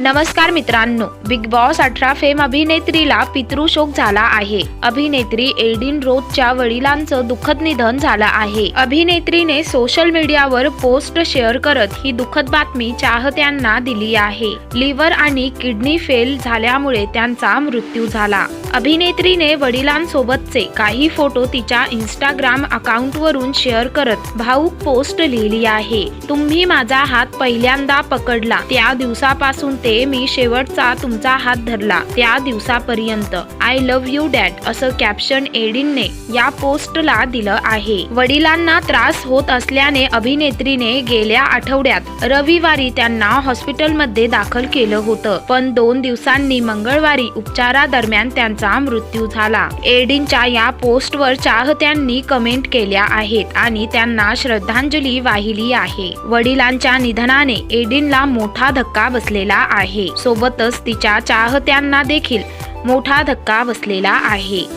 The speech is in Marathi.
नमस्कार मित्रांनो बिग बॉस अठरा फेम अभिनेत्रीला पितृशोक झाला आहे. अभिनेत्री एडिन रोजच्या वडिलांचं दुःखद निधन झालं आहे. अभिनेत्रीने सोशल मीडियावर पोस्ट शेअर करत ही दुःखद बातमी चाहत्यांना दिली आहे. लिव्हर आणि किडनी फेल झाल्यामुळे त्यांचा मृत्यू झाला. अभिनेत्रीने वडिलांसोबतचे काही फोटो तिच्या इंस्टाग्राम अकाउंटवरून शेअर करत भाऊक पोस्ट लिहिली आहे. तुम्ही माझा हात पहिल्यांदा पकडला. त्या दिवसापासून ते मी शेवटचा तुमचा हात धरला. त्या दिवसापर्यंत. आय लव्ह यू डॅड असं कॅप्शन एडिनने या पोस्टला दिलं आहे. वडिलांना त्रास होत असल्याने अभिनेत्रीने गेल्या आठवड्यात रविवारी त्यांना हॉस्पिटलमध्ये दाखल केलं होतं. पण दोन दिवसांनी मंगळवारी उपचारादरम्यान त्यांचा मृत्यू झाला. एडिनच्या या पोस्टवर चाहत्यांनी कमेंट केल्या आहेत आणि त्यांना श्रद्धांजली वाहिली आहे. वडिलांच्या निधनाने एडिनला मोठा धक्का बसलेला आहे. सोबतच तिच्या चाहत्यांना देखील मोठा धक्का बसलेला आहे.